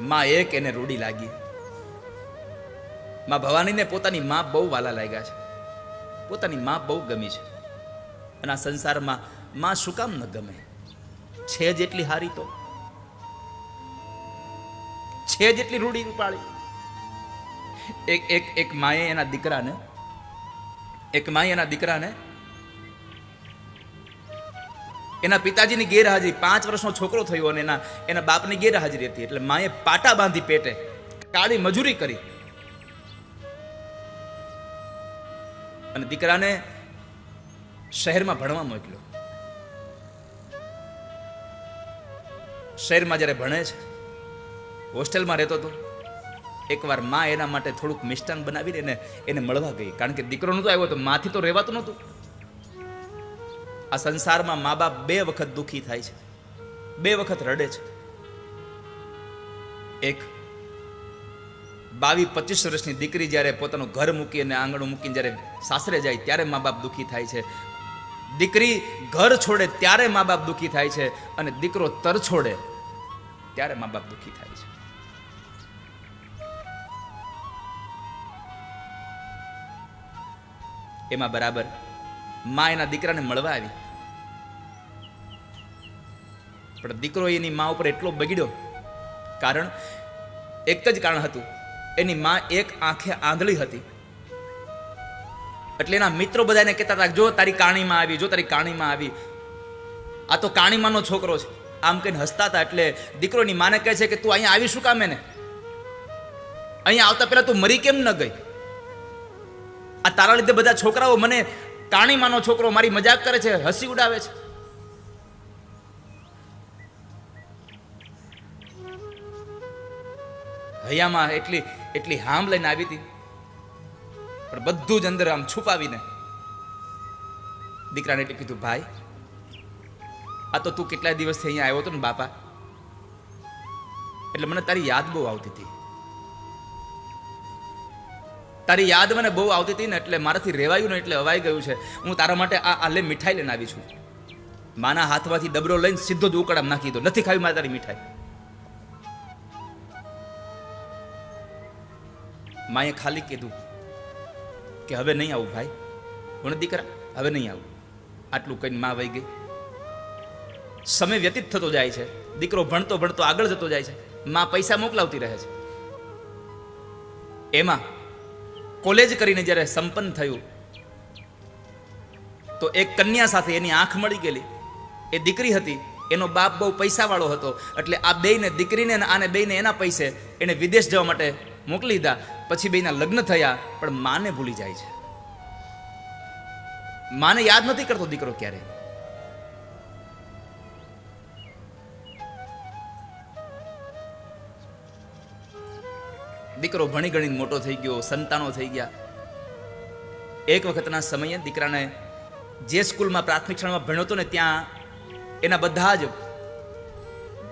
માં એક એને રૂડી લાગી. માં ભવાનીને પોતાની માં બહુ વાલા લાગ્યા છે. પોતાની માં બહુ ગમી છે. અને આ સંસારમાં માં શું કામ ન ગમે? છે જેટલી હારી તો. છે જેટલી રૂડી રૂપાળી. એક એક એક માએ એના દીકરાને, એક માએ એના દીકરાને એના પિતાજીની ગેરહાજરી, પાંચ વર્ષનો છોકરો થયો અને એના એના બાપની ગેરહાજરી હતી. એટલે માએ પાટા બાંધી પેટે કાળી મજૂરી કરી. અને દીકરાને શહેરમાં ભણવા મોકલ્યો. શહેરમાં જ્યારે ભણે છે, હોસ્ટેલમાં રહેતો હતો, એકવાર મા એના માટે થોડુંક મિષ્ટાન બનાવીને એને એને મળવા ગઈ. કારણ કે દીકરો નહોતો આવ્યો, તો માથી તો રહેવાતું નહોતું. આ સંસારમાં મા બાપ બે વખત દુઃખી થાય છે. બે વખત રડે છે. એક બાવીસ પચીસ વર્ષની દીકરી જ્યારે પોતાનું ઘર મૂકી અને આંગણું મૂકીને જ્યારે સાસરે જાય ત્યારે મા બાપ દુઃખી થાય છે. દીકરી ઘર છોડે ત્યારે મા બાપ દુઃખી થાય છે અને દીકરો તર છોડે ત્યારે મા બાપ દુઃખી થાય છે. એમાં બરાબર મા એના દીકરાને મળવા આવી. પણ દીકરો એની મા ઉપર એટલો બગડ્યો. કારણ એક જ કારણ હતું. એની મા એક આંખે આંધળી હતી. એટલે એના મિત્રો બધાને કહેતા હતા જો તારી કાણીમાં આવી, જો તારી કાણીમાં આવી. આ તો કાણીમાનો છોકરો છે. આમ કહીને હસતા હતા એટલે દીકરોની માને કહે છે કે તું અહીંયા આવી શું કામ એને? અહીંયા આવતા પહેલા તું મરી કેમ ન ગઈ? આ તારા લીધે બધા છોકરાઓ મને કાણીમાનો છોકરો મારી મજાક કરે છે, હસી ઉડાવે છે. હૈયામાં એટલી એટલી હામ લઈને આવી હતી. પણ બધું જ અંદર આમ છુપાવીને દીકરાને એટલે કીધું, ભાઈ, આ તો તું કેટલા દિવસથી અહીંયા આવ્યો હતો ને બાપા? એટલે મને તારી યાદ બહુ આવતી હતી. તારી યાદ મને બહુ આવતી હતી ને એટલે મારાથી રેવાયું ને એટલે અવાઈ ગયું છે. હું તારા માટે આ આલે મીઠાઈ લઈને આવી છું. માના હાથમાંથી ડબરો લઈને સીધો જ ઉકળામ નાખી દો નથી ખાવી મારે તારી મીઠાઈ. માએ ખાલી કીધું કે હવે નહીં આવું ભાઈ. પણ દીકરા, હવે નહીં આવું. આટલું કહીને માં વહી ગઈ. સમય વ્યતીત થતો જાય છે. દીકરો ભણતો ભણતો આગળ જતો જાય છે. માં પૈસા મોકલાવતી રહે છે. એમાં કોલેજ કરીને જ્યારે સંપન્ન થયું, તો એક કન્યા સાથે એની આંખ મળી ગયેલી. એ દીકરી હતી, એનો બાપ બહુ પૈસાવાળો હતો. એટલે આ બેયને, દીકરીને આને બેયને એના પૈસે એને વિદેશ જવા માટે મોકલી દીધા. પછી બેના લગ્ન થયા, પણ માને ભૂલી જાય છે. માને યાદ નથી કરતો દીકરો ક્યારે. દીકરો ભણી ગણીને મોટો થઈ ગયો, સંતાનો થઈ ગયા. એક વખતના સમયે દીકરાને જે સ્કૂલમાં પ્રાથમિક શાળામાં ભણ્યો હતો ને ત્યાં એના બધા જ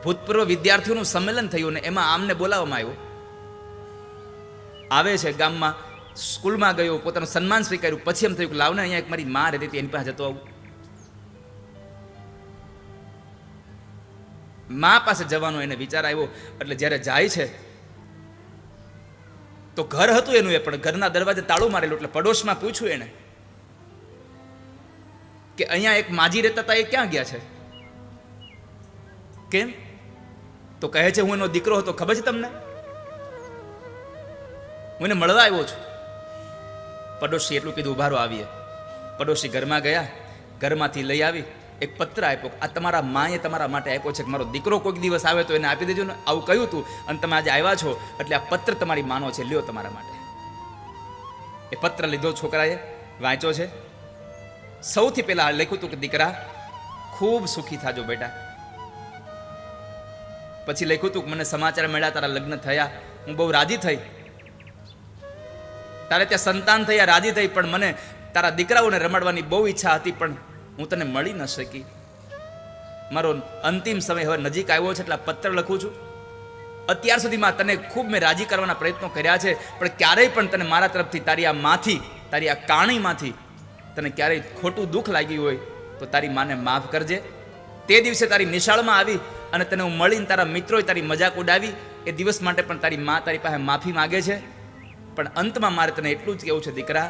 ભૂતપૂર્વ વિદ્યાર્થીઓનું સંમેલન થયું ને એમાં આમને બોલાવવામાં આવ્યો. આવે છે ગામમાં, સ્કૂલમાં ગયો, પોતાનું સન્માન સ્વીકાર્યું, પછી એમ થયું કે લાવને અહીંયા એક મારી માં રહેતી હતી, એની પાસે જતો આવું. મા પાસે જવાનો એને વિચાર આવ્યો, એટલે જ્યારે જાય છે, તો ઘર હતું એનું એ, પણ ઘરના દરવાજે તાળું મારેલું, એટલે પડોશમાં પૂછ્યું એને કે અહીંયા એક માજી રહેતા હતા એ ક્યાં ગયા છે? કેમ? તો કહે છે, હું એનો દીકરો હતો, ખબર છે તમને? હું એને મળવા આવ્યો છું. પડોશી એટલું કીધું, ઉભારો આવીએ. પડોશી ઘરમાં ગયા, ઘરમાંથી લઈ આવી, એક પત્ર આપ્યો, આ તમારા માએ તમારા માટે આપ્યો છે કે મારો દીકરો કોઈક દિવસ આવે તો એને આપી દેજો ને આવું કહ્યું હતું અને તમે આજે આવ્યા છો, એટલે આ પત્ર તમારી માનો છે, લ્યો તમારા માટે. એ પત્ર લીધો છોકરાએ, વાંચ્યો છે. સૌથી પહેલા લખ્યું હતું કે, દીકરા, ખૂબ સુખી થાજો બેટા. પછી લખ્યું હતું કે, મને સમાચાર મળ્યા, તારા લગ્ન થયા, હું બહુ રાજી થઈ. તારે ત્યાં સંતાન થયા રાજી થઈ, પણ મને તારા દીકરાઓને રમાડવાની બહુ ઈચ્છા હતી, પણ હું તને મળી ન શકી. મારો અંતિમ સમય હવે નજીક આવ્યો છે, એટલે પત્ર લખું છું. અત્યાર સુધીમાં તને ખૂબ મેં રાજી કરવાના પ્રયત્નો કર્યા છે, પણ ક્યારેય પણ તને મારા તરફથી તારી આ માથી, તારી આ કાણીમાંથી તને ક્યારેય ખોટું દુઃખ લાગ્યું હોય, તો તારી માને માફ કરજે. તે દિવસે તારી નિશાળમાં આવી અને તને હું મળીને તારા મિત્રોએ તારી મજાક ઉડાવી. એ દિવસ માટે પણ તારી મા તારી પાસે માફી માગે છે. પણ અંતમાં મારે તને એટલું જ કહેવું છે, દીકરા,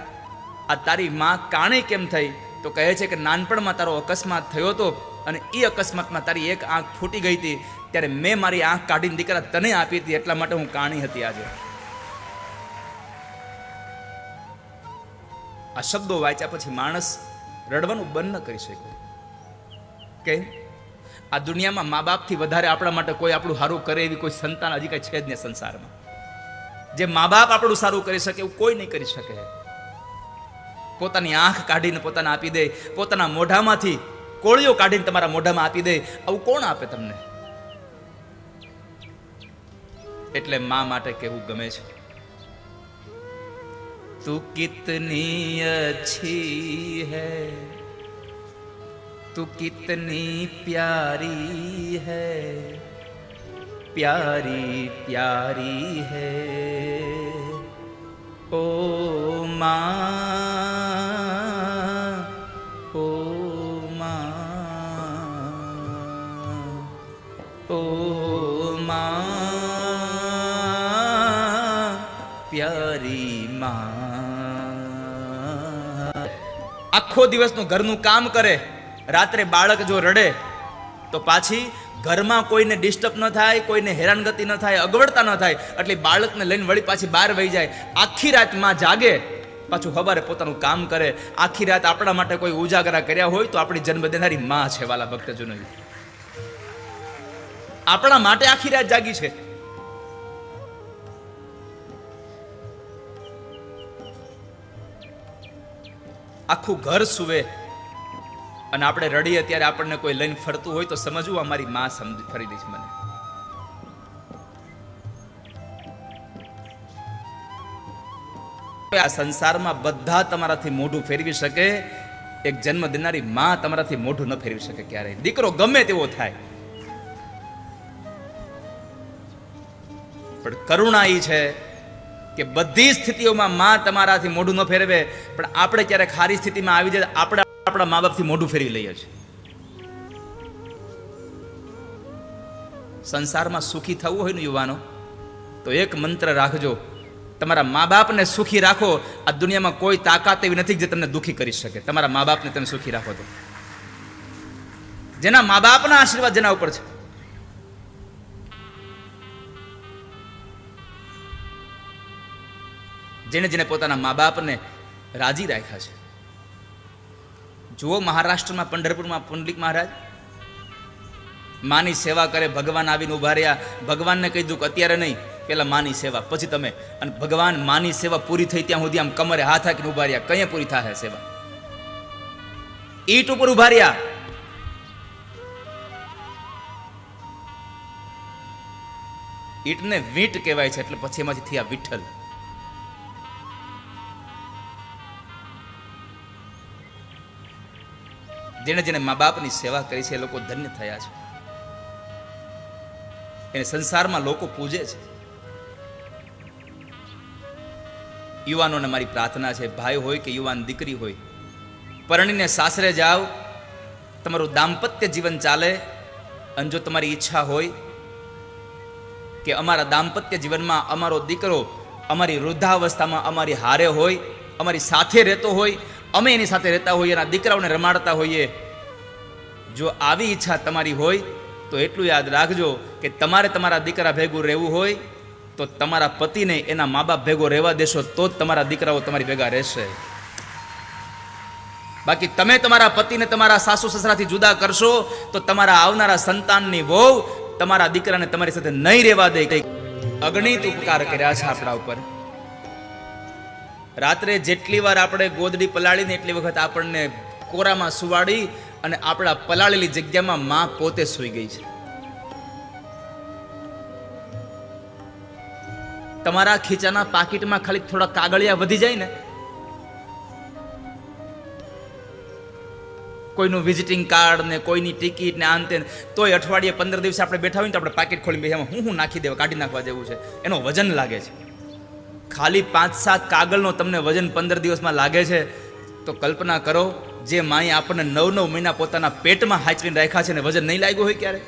આ તારી મા કાણે કેમ થઈ? તો કહે છે કે નાનપણમાં તારો અકસ્માત થયો હતો અને એ અકસ્માતમાં તારી એક આંખ ફૂટી ગઈ હતી, ત્યારે મેં મારી આંખ કાઢીને દીકરા તને આપી હતી, એટલા માટે હું કાણી હતી આજે. આ શબ્દો વાંચ્યા પછી માણસ રડવાનું બંધ ન કરી શકે કે આ દુનિયામાં મા બાપથી વધારે આપણા માટે કોઈ આપણું સારું કરે એવી કોઈ સંતાન હજી કાંઈ છે જ નહીં સંસારમાં. જે મા બાપ આપણું સારું કરી શકે એવું કોઈ નહીં કરી શકે. પોતાની આંખ કાઢીને પોતાને આપી દે, પોતાના મોઢામાંથી કોળીઓ કાઢીને તમારા મોઢામાં આપી દે, આવું કોણ આપે તમને? એટલે મા માટે કેવું ગમે છે. તું કિતની અચ્છી હૈ? તું કિતની પ્યારી હૈ? प्यारी प्यारी है ओ माँ ओ माँ ओ माँ प्यारी माँ આખો દિવસનું ઘરનું કામ કરે રાત્રે બાળક જો રડે તો પાછી ઘરમાં કોઈને ડિસ્ટર્બ ન થાય, કોઈને હેરાનગતિ ન થાય, અગવડતા ન થાય, એટલે બાળકને લઈને વળી પાછી બહાર વહી જાય. આખી રાતમાં જાગે, પાછું ખબર પોતાનું કામ કરે. આખી રાત આપણા માટે કોઈ ઉજાગરા કર્યા હોય તો આપણી જન્મ દેનારી માં છે વાલા ભક્તજનો આપણા માટે આખી રાત જાગી છે. આખું ઘર સુવે. અને આપણે રડીએ ત્યારે આપણને કોઈ લઈને ફરતું હોય તો સમજવું અમારી માં સમજ ફરી દઈશ મને. આ સંસારમાં બધા તમારાથી મોઢું ફેરવી શકે, એક જન્મ દેનારી માં તમારાથી મોઢું ન ફેરવી શકે ક્યારેય. દીકરો ગમે તેવો થાય. પણ કરુણા એ છે કે બધી સ્થિતિઓમાં માં તમારાથી મોઢું ન ફેરવે, પણ આપણે ક્યારેક ખારી સ્થિતિમાં આવી જાય આપણે આપણા મા બાપથી મોઢું ફેરવી લઈએ છીએ. સંસારમાં સુખી થવું હોય ને યુવાનો, તો એક મંત્ર રાખજો. તમારા મા બાપને સુખી રાખો. આ દુનિયામાં કોઈ તાકાત એવી નથી જે તમને દુઃખી કરી શકે. તમારા મા બાપને તમે સુખી રાખો તો. જેના મા બાપના આશીર્વાદ જેના ઉપર છે. જેને જેને પોતાના મા બાપને રાજી રાખ્યા છે. જુઓ મહારાષ્ટ્રમાં, પંઢરપુરમાં પુંડલિક મહારાજ. માની સેવા કરે, ભગવાન આવીને ઊભા રહ્યા. ભગવાનને કહી દઉં કે અત્યારે નહીં, પેલા માની સેવા, પછી તમે. અને ભગવાન માની સેવા પૂરી થઈ ત્યાં સુધી આમ કમરે હાથ હાકીને ઊભા રહ્યા. કઈ પૂરી થાય સેવા? ઈટ ઉપર ઊભા રહ્યા. ઈટને વીંટ કહેવાય છે, એટલે પછી એમાંથી થયા વિઠ્ઠલ. જેને જેને મા બાપની સેવા કરી છે એ લોકો ધન્ય થયા છે. એને સંસારમાં લોકો પૂજે છે. યુવાનોને મારી પ્રાર્થના છે, ભાઈ હોય કે યુવાન દીકરી હોય, પરણીને સાસરે જાઓ, તમારું દાંપત્ય જીવન ચાલે, અને જો તમારી ઈચ્છા હોય કે અમારા દાંપત્ય જીવનમાં અમારો દીકરો અમારી વૃદ્ધાવસ્થામાં અમારી હારે હોય, અમારી સાથે રહેતો હોય અમે એની સાથે રહેતા હોઈએ એના દીકરાઓને રમાડતા હોઈએ. જો આવી ઈચ્છા તમારી હોય, તો એટલું યાદ રાખજો કે તમારે તમારા દીકરા ભેગું રહેવું હોય, તો તમારા પતિને એના મા બાપ ભેગો રહેવા દેશો, તો જ તમારા દીકરાઓ તમારી ભેગા રહેશે. બાકી તમે તમારા પતિને તમારા સાસુ સસરાથી જુદા કરશો, તો તમારા આવનારા સંતાનની વહુ તમારા દીકરાને તમારી સાથે નહીં રહેવા દે. કંઈક અગણિત ઉપકાર કર્યા છે આપણા ઉપર. રાત્રે જેટલી વાર આપણે ગોદડી પલાળીને એટલી વખત આપણને કોરામાં સુવાડી અને આપણા પલાળેલી જગ્યામાં મા પોતે સૂઈ ગઈ છે. તમારા ખીચાના પાકીટમાં ખાલી થોડા કાગળિયા વધી જાય ને? કોઈનું વિઝિટિંગ કાર્ડ ને કોઈની ટિકિટ ને આંતે તોય અઠવાડિયે પંદર દિવસે આપણે બેઠા હોય ને તો આપણે પાકીટ ખોલી બેસી હું હું નાખી દેવા, કાઢી નાખવા જેવું છે. એનો વજન લાગે છે. ખાલી પાંચ સાત કાગળનો તમને વજન પંદર દિવસમાં લાગે છે, તો કલ્પના કરો જે માએ આપણને નવ નવ મહિના પોતાના પેટમાં હાચવીને રાખ્યા છે ને વજન નહીં લાગ્યું હોય ક્યારે?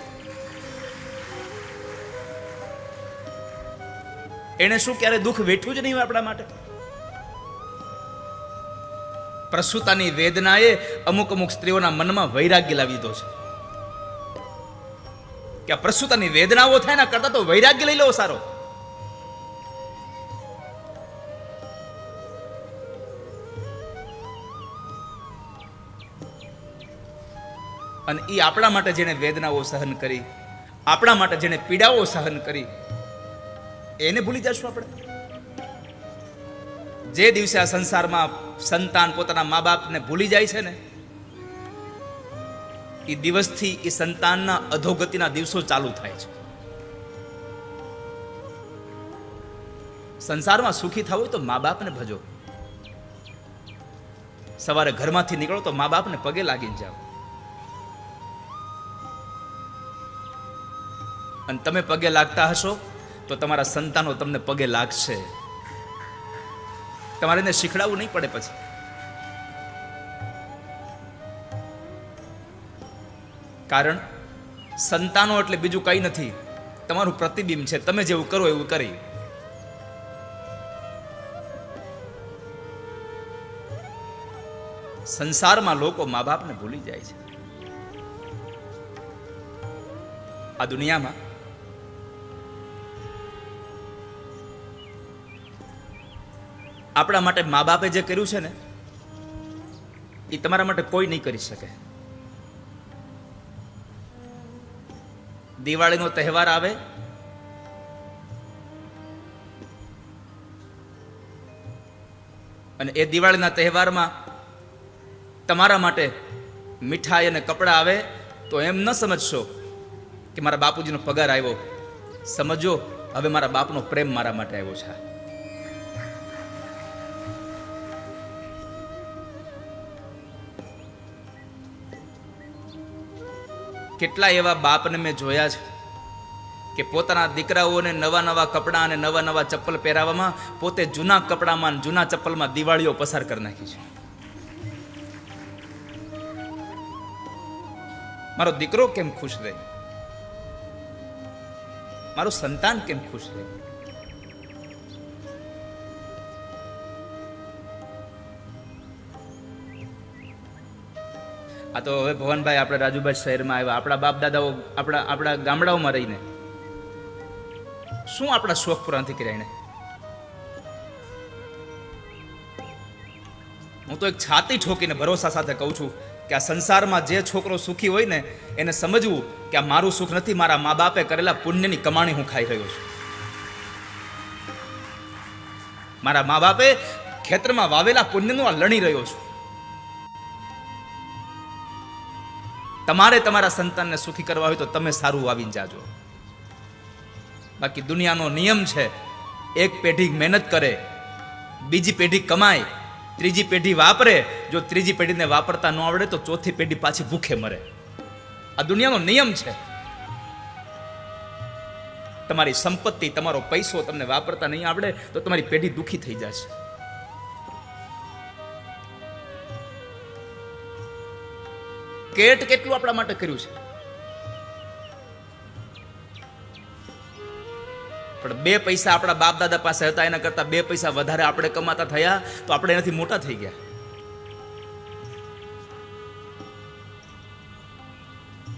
એણે શું ક્યારે દુઃખ વેઠવું જ નહીં આપણા માટે? પ્રસૂતાની વેદનાએ અમુક અમુક સ્ત્રીઓના મનમાં વૈરાગ્ય લાવી દીધો છે. કે પ્રસૂતાની વેદનાઓ થાય ના કરતા તો વૈરાગ્ય લઈ લો સારો. અને એ આપણા માટે જેણે વેદનાઓ સહન કરી, આપણા માટે જેણે પીડાઓ સહન કરી, એને ભૂલી જશું આપણે. જે દિવસે આ સંસારમાં સંતાન પોતાના મા બાપને ભૂલી જાય છે ને એ દિવસથી એ સંતાનના અધોગતિના દિવસો ચાલુ થાય છે. સંસારમાં સુખી થવું હોય તો મા બાપને ભજો. સવારે ઘરમાંથી નીકળો તો મા બાપને પગે લાગીને જાઓ. અને તમે પગે લાગતા હશો, તો તમારા સંતાનો તમને પગે લાગશે. તમારે એને શીખડાવવું નહીં પડે પછી. કારણ, સંતાનો એટલે બીજું કંઈ નથી. તમારું પ્રતિબિંબ છે, તમે જેવું કરો એવું કરી. સંસારમાં લોકો મા બાપને ભૂલી જાય છે. આ દુનિયામાં આપણા માટે મા બાપે જે કર્યું છે ને, એ તમારા માટે કોઈ નહીં કરી શકે. દિવાળીનો તહેવાર આવે, અને એ દિવાળીના તહેવારમાં તમારા માટે મીઠાઈ અને કપડાં આવે, તો એમ ન સમજશો કે મારા બાપુજીનો પગાર આવ્યો. સમજો હવે મારા બાપનો પ્રેમ મારા માટે આવ્યો છે. કેટલા એવા બાપને મેં જોયા છે કે પોતાના દીકરાઓને નવા નવા કપડાં અને નવા નવા ચપ્પલ પહેરાવવામાં પોતે જૂના કપડામાં જૂના ચપ્પલમાં દિવાળીઓ પસાર કરી નાખી છે. મારો દીકરો કેમ ખુશ રહે? મારું સંતાન કેમ ખુશ રહે? આ તો હવે ભવનભાઈ આપણે રાજુભાઈ શહેરમાં આવ્યા. આપણા બાપ દાદાઓ આપણા આપણા ગામડાઓમાં રહીને. શું આપણા શોખ પૂરા કર્યા એને? હું તો એક છાતી ઠોકીને ભરોસા સાથે કહું છું કે આ સંસારમાં જે છોકરો સુખી હોય ને, એને સમજવું કે આ મારું સુખ નથી, મારા મા બાપે કરેલા પુણ્યની કમાણી હું ખાઈ રહ્યો છું. મારા મા બાપે ખેતરમાં વાવેલા પુણ્યનું આ લણી રહ્યો છું. તમારે તમારા સંતાનને સુખી કરવા હોય તો તમે સારું વાવીને જાજો. બાકી દુનિયાનો નિયમ છે, એક પેઢી મહેનત કરે, બીજી પેઢી કમાય, ત્રીજી પેઢી વાપરે, જો ત્રીજી પેઢીને વાપરતા ન આવડે તો ચોથી પેઢી પાછી ભૂખે મરે. આ દુનિયાનો નિયમ છે. તમારી સંપત્તિ, તમારો પૈસો તમને વાપરતા નહીં આવડે તો તમારી પેઢી દુખી થઈ જશે. કેટ કેટલું આપણા માટે કર્યું છે? પણ બે પૈસા આપણા બાપ દાદા પાસે હતા, એના કરતા બે પૈસા વધારે આપણે કમાતા થયા, તો આપણે એનાથી મોટા થઈ ગયા.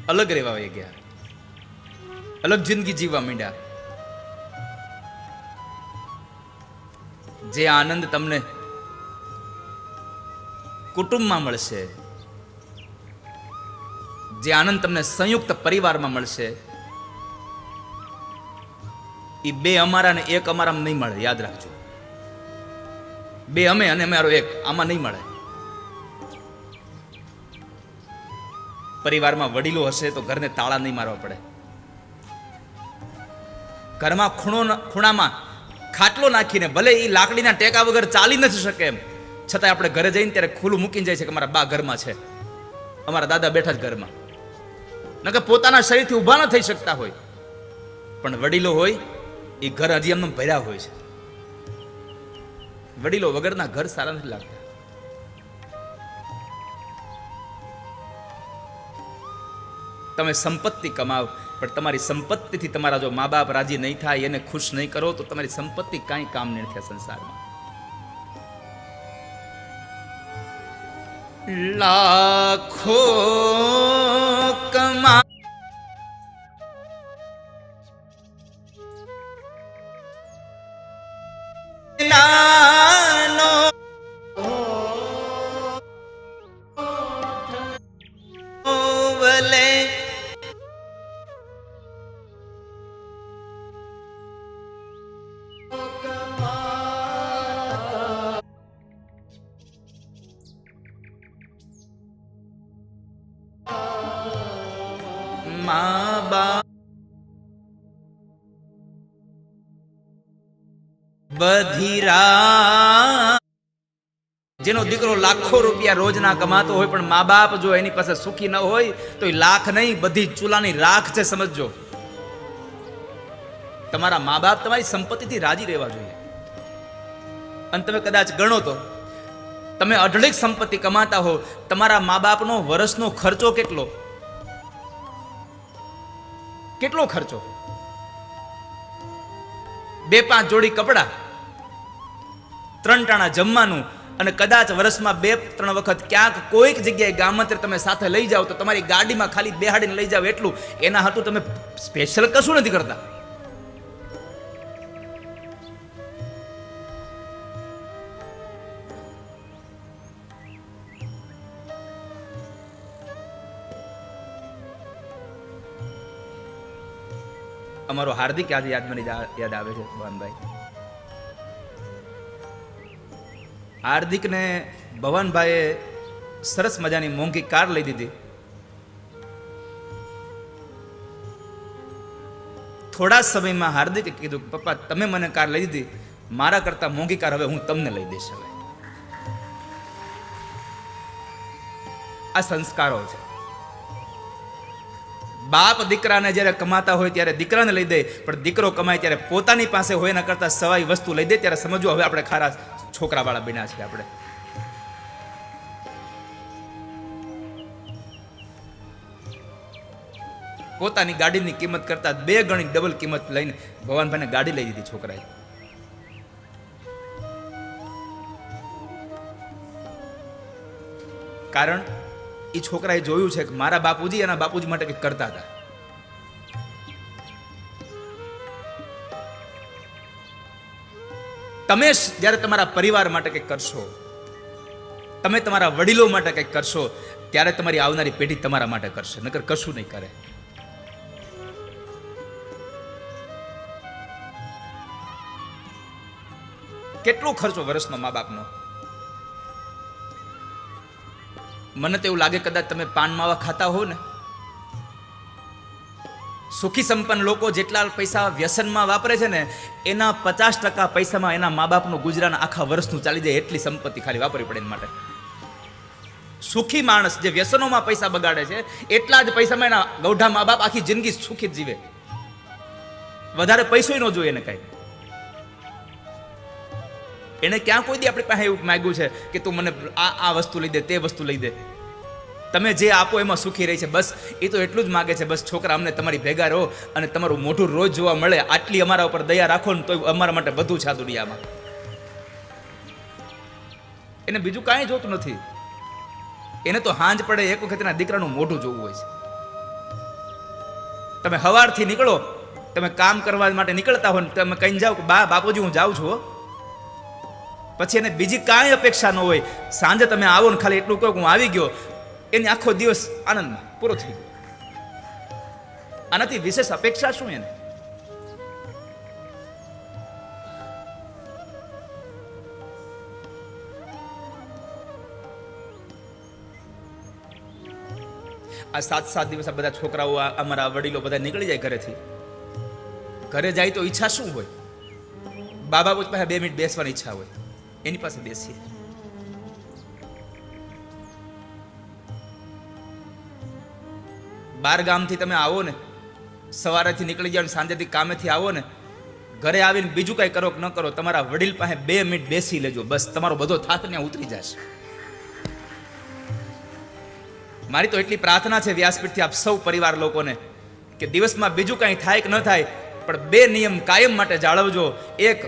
અલગ રહેવા વહી ગયા. અલગ જિંદગી જીવવા માંડ્યા. જે આનંદ તમને કુટુંબમાં મળશે જે આનંદ તમને સંયુક્ત પરિવારમાં મળશે એ બે અમારા ને એક અમારામાં નહીં મળે, યાદ રાખજો. બે અમે અને અમારો એક, આમાં નહીં મળે. પરિવારમાં વડીલો હશે તો ઘરને તાળા નહીં મારવા પડે. ઘરમાં ખૂણો ખૂણામાં ખાટલો નાખીને ભલે એ લાકડીના ટેકા વગર ચાલી નથી શકે એમ છતાં આપણે ઘરે જઈને ત્યારે ખુલ્લું મૂકીને જાય છે કે મારા બા ઘરમાં છે. અમારા દાદા બેઠા જ ઘરમાં. નકર પોતાના શરીરથી ઊભા ન થઈ શકતા હોય. પણ વડીલો હોય, એ ઘર હજી એમને ભર્યા હોય છે. વડીલો વગરના ઘર સારા નથી લાગતા. તમે સંપત્તિ કમાવ, પણ તમારી સંપત્તિથી તમારા જો મા બાપ રાજી નહીં થાય, એને ખુશ નહીં કરો, તો તમારી સંપત્તિ કાંઈ કામ નહીં થાય સંસારમાં. લાખો કમા લાખો રૂપિયા રોજના કમાતો હોય પણ મા બાપ જો એની પાસે સુખી ન હોય, તો એ લાખ નહીં, બધી ચૂલાની રાખ છે, સમજજો. તમારા મા બાપ તમારી સંપત્તિથી રાજી રહેવા જોઈએ. અને તમે કદાચ ગણો તો, તમે અઢળક સંપત્તિ કમાતા હો, તમારા મા બાપનો વર્ષનો ખર્ચો કેટલો? કેટલો ખર્ચો? બે પાંચ જોડી કપડા, ત્રણ ટાણા જમવાનું અને કદાચ વર્ષમાં બે, ત્રણ વખત ક્યાંક કોઈક જગ્યાએ ગામંતરે તમે સાથે લઈ જાઓ તો તમારી ગાડીમાં ખાલી બેહાડીને લઈ જાઓ એટલું, એના હાટું તમે સ્પેશિયલ કશું નથી કરતા. અમારો હાર્દિક આજે યાદ મને યાદ આવે છે ભવાનભાઈ હાર્દિકને ભવાનભાઈએ સરસ મજાની મોંઘી કાર લઈ દીધી. થોડા સમયમાં હાર્દિકે કીધું, પપ્પા, તમે મને કાર લઈ દીધી. મારા કરતા મોંઘી કાર હવે હું તમને લઈ દઈશ હવે. આ સંસ્કારો છે. બાપ દીકરાને જ્યારે કમાતા હોય ત્યારે દીકરાને લઈ દે, પણ દીકરો કમાય ત્યારે પોતાની પાસે હોય એના કરતાં સવાઈ વસ્તુ લઈ દે ત્યારે સમજવું, હવે આપણે ખારા છોકરાવાળા બન્યા છે આપણે. પોતાની ગાડીની કિંમત કરતા બે ગણી ડબલ કિંમત લઈને ભગવાનભાઈને ગાડી લઈ દીધી છોકરાએ. કારણ એ છોકરાએ જોયું છે કે મારા બાપુજી એના બાપુજી માટે કંઈક કરતા હતા. તમે જ્યારે તમારા પરિવાર માટે કંઈક કરશો, તમે તમારા વડીલો માટે કંઈક કરશો, ત્યારે તમારી આવનારી પેઢી તમારા માટે કરશે, નકર કશું નહીં કરે. કેટલો ખર્ચો વર્ષનો મા બાપનો મને તો એવું લાગે કદાચ તમે પાન માવા ખાતા હો ને. સુખી સંપન્ન લોકો જેટલા પૈસા વ્યસનમાં વાપરે છે ને, એના પચાસ ટકા પૈસામાં એના મા બાપનું ગુજરાન આખા વર્ષનું ચાલી જાય એટલી સંપત્તિ ખાલી વાપરવી પડે એના માટે. સુખી માણસ જે વ્યસનોમાં પૈસા બગાડે છે, એટલા જ પૈસામાં એના ગૌઢા મા બાપ આખી જિંદગી સુખી જીવે. વધારે પૈસો ન જોઈએ એને કાંઈ. એને ક્યાં કોઈ દી આપણી પાસે એવું માગ્યું છે કે તું મને આ આ વસ્તુ લઈ દે, તે વસ્તુ લઈ દે. તમે જે આપો એમાં સુખી રહી છે. બસ, એ તો એટલું જ માગે છે. બસ, છોકરા અમને તમારી ભેગા રહો અને તમારું મોઢું રોજ જોવા મળે. આટલી અમારા ઉપર દયા રાખો ને તો અમારા માટે બધું છે આ દુનિયામાં. એને બીજું કાંઈ જોતું નથી. એને તો હાંજ પડે, એક વખત એના દીકરાનું મોઢું જોવું હોય છે. તમે હવારથી નીકળો. તમે કામ કરવા માટે નીકળતા હો તમે કહીને જાઓ બા, બાપુજી, હું જાઉં છું પછી એને બીજી કાંઈ અપેક્ષા ન હોય. સાંજે તમે આવો ને ખાલી એટલું કહો હું આવી ગયો. એની આખો દિવસ આનંદમાં પૂરો થઈ ગયો. આનાથી વિશેષ અપેક્ષા શું એને? આ સાત સાત દિવસ આ બધા છોકરાઓ અમારા વડીલો બધા નીકળી જાય ઘરેથી. ઘરે જાય તો ઈચ્છા શું હોય? બાબા પૂછ પાસે બે મિનિટ બેસવાની ઈચ્છા હોય. એની પાસે બેસીએ. બાર ગામથી તમે આવો ને, સવારેથી નીકળી જાઓ ને, સાંજેથી કામેથી આવો ને, ઘરે આવીને બીજું કાંઈ કરો કે ન કરો, તમારા વડીલ પાસે બે મિનિટ બેસી લેજો, બસ, તમારો બધો થાક ત્યાં ઉતરી જશે. મારી તો એટલી પ્રાર્થના છે વ્યાસપીઠથી આપ સૌ પરિવાર લોકોને કે દિવસમાં બીજું કાંઈ થાય કે ન થાય, પણ બે નિયમ કાયમ માટે જાળવજો. એક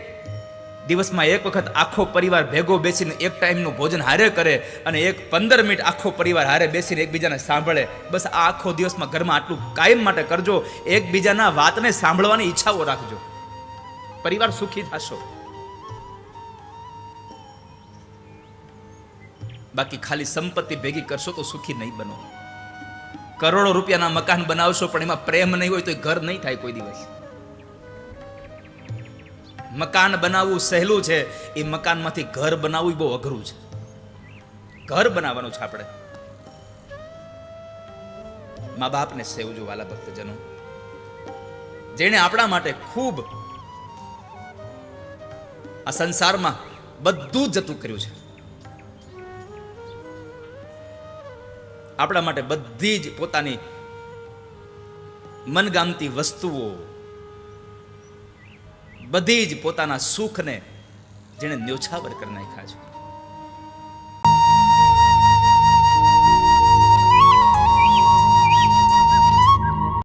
દિવસમાં એક વખત આખો પરિવાર ભેગો બેસીને એક ટાઈમનું ભોજન હારે કરે અને એક પંદર મિનિટ આખો પરિવાર હારે બેસીને એકબીજાને સાંભળે. બસ આ આખો દિવસમાં ઘરમાં આટલું કાયમ માટે કરજો, એકબીજાના વાતને સાંભળવાની ઈચ્છાઓ રાખજો. પરિવાર સુખી થશો. બાકી ખાલી સંપત્તિ ભેગી કરશો તો સુખી નહીં બનો. કરોડો રૂપિયાના મકાન બનાવશો પણ એમાં પ્રેમ નહીં હોય તો ઘર નહીં થાય કોઈ દિવસ. મકાન બનાવવું સહેલું છે, એ મકાનમાંથી ઘર બનાવવું બહુ અઘરું છે. ઘર બનાવવાનું છે આપણે. મા બાપને સેવજો વાલા ભક્તજનો. જેણે આપણા માટે ખૂબ આ સંસારમાં બધું જતું કર્યું છે. આપણા માટે બધી જ પોતાની મનગામતી વસ્તુઓ બધી જ પોતાના સુખને જેણે ન્યોછાવર કરી નાખ્યા છે.